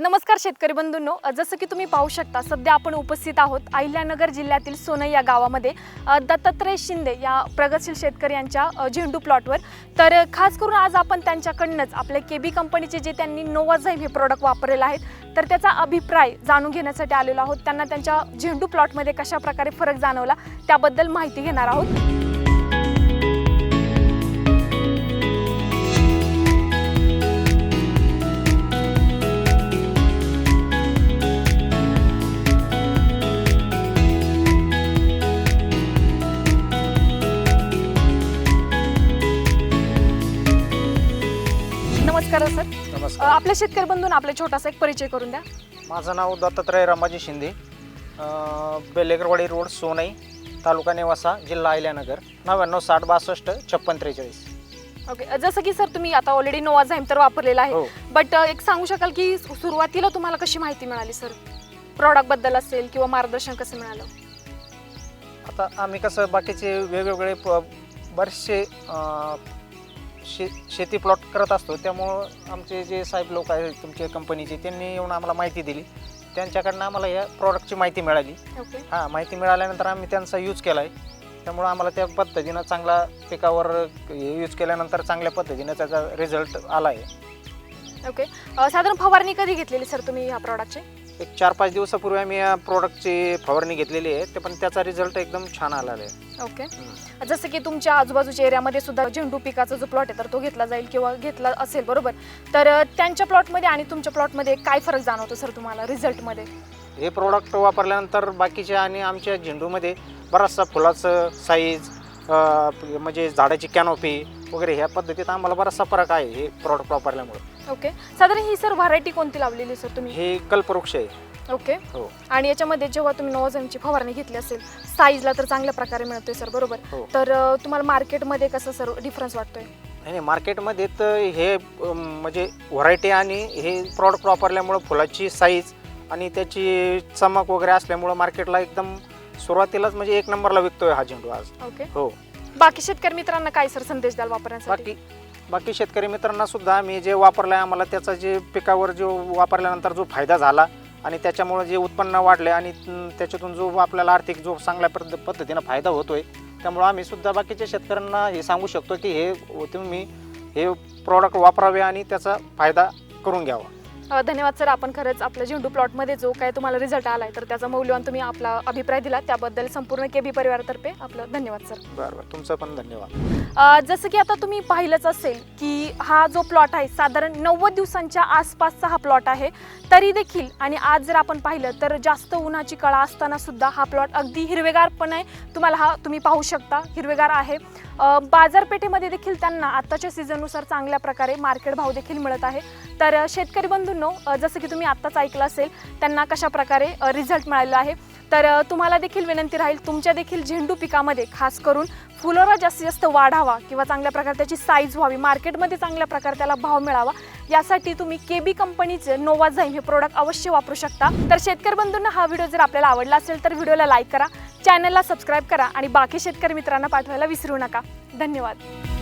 नमस्कार शेतकरी बंधूंनो. जसं की तुम्ही पाहू शकता सध्या आपण उपस्थित आहोत अहिल्यानगर जिल्ह्यातील सोनई या गावामध्ये. दत्तात्रय शिंदे या प्रगतशील शेतकरी यांच्या झेंडू प्लॉटवर तर खास करून आज आपण त्यांच्याकडनंच आपल्या के बी कंपनीचे जे त्यांनी नोवाझाईम हे प्रोडक्ट वापरलेलं आहेत तर त्याचा अभिप्राय जाणून घेण्यासाठी आलेलो आहोत. त्यांना त्यांच्या झेंडू प्लॉटमध्ये कशा प्रकारे फरक जाणवला त्याबद्दल माहिती घेणार आहोत. नमस्कार सर. अ, नमस्कार आपल्या शेतकरी बंधून आपला छोटासा एक परिचय करून द्या. माझं नाव दत्तात्रय रमाजी शिंदे. अं, बेलेकरवाडी रोड सोनई तालुका नेवासा जिल्हा अहिल्यानगर नव्याण्णव साठ बासष्ट छप्पन त्रेचाळीस. ओके जसं की सर तुम्ही आता ऑलरेडी नोवाझाईम तर वापरलेला आहे. हो. बट एक सांगू शकाल की सुरुवातीला तुम्हाला कशी माहिती मिळाली सर? प्रॉडक्टबद्दल असेल किंवा मार्गदर्शन कसं मिळालं? आता आम्ही कसं बाकीचे वेगवेगळे प बरेचसे अं, शे शेती प्लॉट करत असतो. त्यामुळं आमचे जे साहेब लोक आहेत तुमच्या कंपनीचे त्यांनी येऊन आम्हाला माहिती दिली. त्यांच्याकडनं आम्हाला या प्रॉडक्टची माहिती मिळाली. ओके. हां माहिती मिळाल्यानंतर आम्ही त्यांचा यूज केला आहे त्यामुळं आम्हाला त्या पद्धतीनं चांगला पिकावर यूज केल्यानंतर चांगल्या पद्धतीनं त्याचा रिझल्ट आला आहे ओके. अ, साधारण फवारणी कधी घेतलेली सर तुम्ही ह्या प्रॉडक्टची एक चार पाच दिवसापूर्वी आम्ही या प्रोडक्टची फवारणी घेतलेली आहे. ते पण त्याचा रिझल्ट एकदम छान आलेला आहे. ओके जसं की तुमच्या आजूबाजूच्या एरियामध्ये सुद्धा झेंडू पिकाचा जो प्लॉट आहे तर तो घेतला जाईल किंवा घेतला असेल बरोबर? तर अ, त्यांच्या प्लॉटमध्ये आणि तुमच्या प्लॉटमध्ये काय फरक जाणवतो सर तुम्हाला रिझल्टमध्ये हे प्रोडक्ट वापरल्यानंतर बाकीच्या आणि आमच्या झेंडूमध्ये बराचसा फुलाचं साईज म्हणजे झाडाची कॅनोपी वगैरे ह्या पद्धतीत आम्हाला बराचसा फरक आहे हे प्रोडक्ट वापरल्यामुळे. ओके साधारण ही सर व्हरायटी कोणती लावलेली सर तुम्ही? हे कल्पवृक्ष आहे. ओके हो. आणि याच्यामध्ये जेव्हा तुम्ही नोवाझमची फवारणी घेतली असेल साईजला तर चांगल्या प्रकारे मिळतोय सर बरोबर? हो. तर अ, तुम्हाला मार्केटमध्ये कसं सर डिफरन्स वाटतोय? आणि मार्केटमध्ये तर हे अम, म्हणजे व्हरायटी आणि हे प्रॉडक्ट वापरल्यामुळं फुलाची साईज आणि त्याची चमक वगैरे असल्यामुळं मार्केटला एकदम सुरुवातीलाच म्हणजे एक नंबरला विकतोय हा झेंडू आज. ओके हो. बाकी शेतकरी मित्रांना काय सर संदेश द्याल वापरण्यासाठी? बाकी बाकी शेतकरी मित्रांना सुद्धा आम्ही जे वापरलं आहे आम्हाला त्याचा जे पिकावर जो वापरल्यानंतर जो फायदा झाला आणि त्याच्यामुळे जे उत्पन्न वाढले आणि त्याच्यातून जो आपल्याला आर्थिक जो चांगल्या पद्ध पद्धतीनं फायदा होतोय त्यामुळं आम्ही सुद्धा बाकीच्या शेतकऱ्यांना हे सांगू शकतो की हे तुम्ही हे प्रॉडक्ट वापरावे आणि त्याचा फायदा करून घ्यावा. अ, धन्यवाद सर आपण खरंच आपल्या झेंडू प्लॉटमध्ये जो काय तुम्हाला रिझल्ट आलाय तर त्याचा मौल्यवान तुम्ही आपला अभिप्राय दिला त्याबद्दल संपूर्ण के बी परिवारातर्फे आपलं धन्यवाद सर. बरं बरं. तुमचं पण धन्यवाद. अ, जसं की आता तुम्ही पाहिलंच असेल की हा जो प्लॉट आहे साधारण नव्वद दिवसांच्या आसपासचा हा प्लॉट आहे. तरी देखील आणि आज जर आपण पाहिलं तर जास्त उन्हाची कळा असताना सुद्धा हा प्लॉट अगदी हिरवेगार पण आहे. तुम्हाला हा तुम्ही पाहू शकता हिरवेगार आहे. अ, बाजारपेठेमध्ये देखील त्यांना आत्ताच्या सीझननुसार चांगल्या प्रकारे मार्केट भाव देखील मिळत आहे. तर अ, शेतकरी बंधूंनो नो जसं की तुम्ही आत्ताच ऐकलं असेल त्यांना कशा प्रकारे रिझल्ट मिळालेला आहे. तर तुम्हाला देखील विनंती राहील तुमच्या देखील झेंडू पिकामध्ये खास करून फुलोरा जास्तीत जास्त वाढावा किंवा चांगल्या प्रकारे त्याची साईज व्हावी मार्केटमध्ये चांगल्या प्रकारे त्याला भाव मिळावा यासाठी तुम्ही के बी कंपनीचे नोवाझाईम हे प्रोडक्ट अवश्य वापरू शकता. तर शेतकरी बंधूंना हा व्हिडिओ जर आपल्याला आवडला असेल तर व्हिडिओला लाईक करा चॅनलला सबस्क्राईब करा आणि बाकी शेतकरी मित्रांना पाठवायला विसरू नका. धन्यवाद.